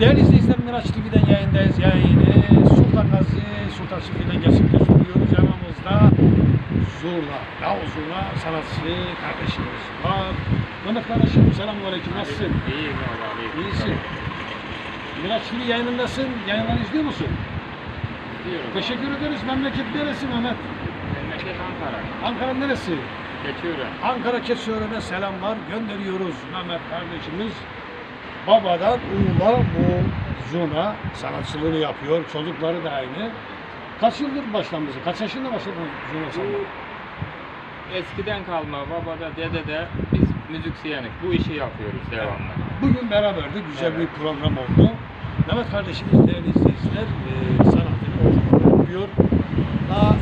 Değerli izleyiciler Miraç TV'den yayındayız. Yayını Sultan Gazi Sultan Şükrü'den gerçekleştiriyoruz. Yanımızda Zurna, Yav Zurna sanatçı kardeşimiz var. Mehmet kardeşim selamünaleyküm. Nasılsın? İyiyim valla. İyisin. Miraç TV yayınındasın. Yayınları izliyor musun? Diyorum. Teşekkür ederiz. Memleket neresi Mehmet? Memleket Ankara. Ankara neresi? Geçiyorum. Ankara Keçiören'e selamlar gönderiyoruz Mehmet kardeşimiz. Babadan oğula Zuna sanatçılığını yapıyor. Çocukları da aynı. Kaç yıldır başlamışsın? Kaç yaşında başladın Zuna sanatı? Eskiden kalma babada dedede biz müziksiyenik. Bu işi yapıyoruz devamlı. Bugün beraberdik. Güzel bir Evet. program oldu. Mehmet kardeşimiz değerli izleyiciler e, sanatını ortamda yapıyor. Daha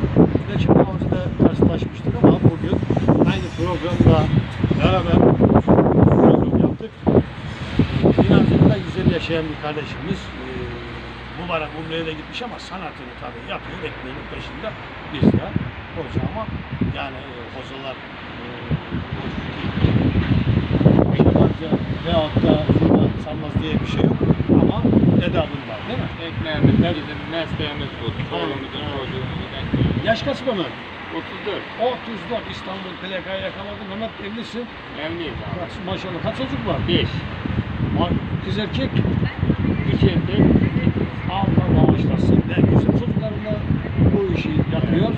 belki daha önce de karşılaşmıştık ama bugün aynı programda beraber program yaptık. İnancını da güzel yaşayan bir kardeşimiz. E, mübarek Umre'ye de gitmiş ama sanatını tabii yapıyor. Ekmeğinin peşinde biz de hoca ama yani e, hocalar e, veyahut da sanmaz diye bir şey yok ama edabın var değil mi? Ekmeğimiz Evet. bizim mesleğimiz bu. Evet. çocuğumuzun ekmeği. Yaş kaç Mehmet? 34. 34 İstanbul plakayı yakaladı. Mehmet evlisin. Evliyiz abi. Maşallah kaç çocuk var? 5. Var. Kız erkek. 3 erkek. Allah bağışlasın. Ne güzel çocuklarla bu işi yapıyor.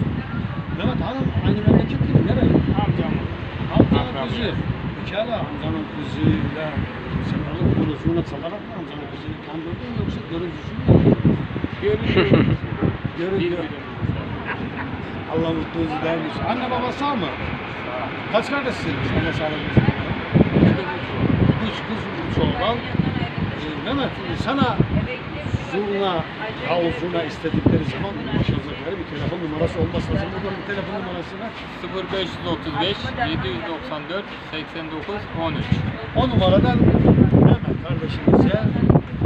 Mehmet hanım aynı memleket değil. Nereli? Amcamız. Amcanın kızı. Pekala amcanın kızıyla bunu zurna çalarak mı amcanın kızını kandırdın yoksa görüntüsü mü? Görüntü. Birbirimizi Allah mutluluğunuzu vermiş. Anne baba sağ mı? Kaç kardeşsiniz? Allah sağlık. Üç kız, üç oğlan. Mehmet sana zurna, davul zurna istedikleri zaman ulaşacakları bir telefon numarası olması lazım. Buradan bir telefon numarası ver. 0535 794 89 13. O numaradan Mehmet kardeşimize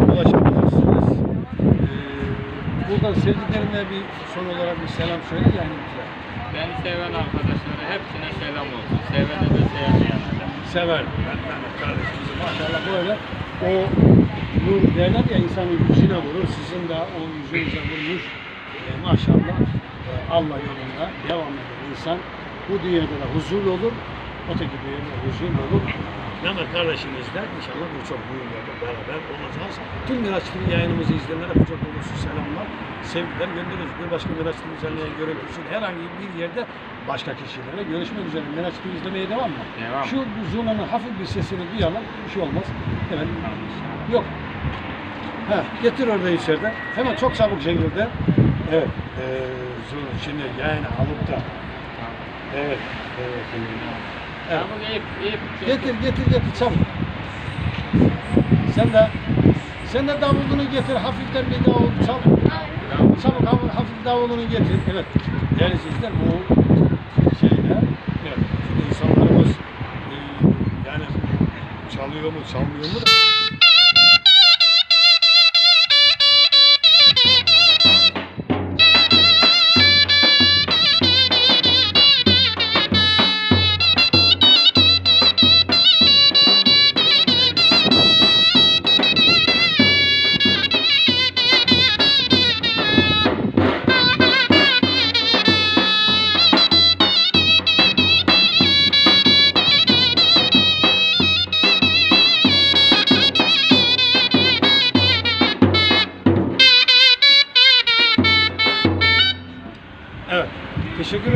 ulaşabilirsiniz. Ee, buradan sevdiklerine bir son olarak bir selam söyle yani. Beni seven arkadaşlara hepsine selam olsun. Sevene de sevmeyene de. sever Mehmet kardeşimizi. Maşallah böyle o nur derler ya insanın yüzüne vurur. Sizin de o yüzünüze vurmuş. E, maşallah e, Allah yolunda devam eden insan bu dünyada da huzurlu olur. Öteki dünyada da huzurlu olur. Mehmet kardeşimizle inşallah birçok düğünlerde beraber olacağız. Tüm Miraç yayınımızı izleyenlere kucak dolusu selamlar, sevgiler gönderiyoruz. Bir başka Miraç TV izleyen görüntüsün herhangi bir yerde başka kişilerle görüşmek üzere. Miraç TV izlemeye devam mı? Devam. Şu zurnanın hafif bir sesini duyalım. Bir şey olmaz. Evet. Yok. Ha, getir orada içeride. Hemen çok çabuk şekilde. Evet. Ee, zurna şimdi yayını alıp da. Evet. Evet. Evet. Getir getir getir çabuk. Sen de sen de davulunu getir hafiften bir davul çabuk. Çabuk hafif, hafif davulunu getir. Evet. Değerli izleyiciler bu şeyde evet. Şimdi insanlarımız e, yani çalıyor mu çalmıyor mu da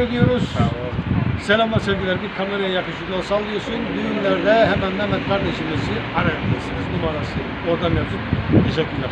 ediyoruz. Selamlar sevgiler. Bir kameraya yakışıklı sallıyorsun. Düğünlerde hemen Mehmet kardeşimizi arayabilirsiniz. Numarası orada mevcut. Teşekkürler.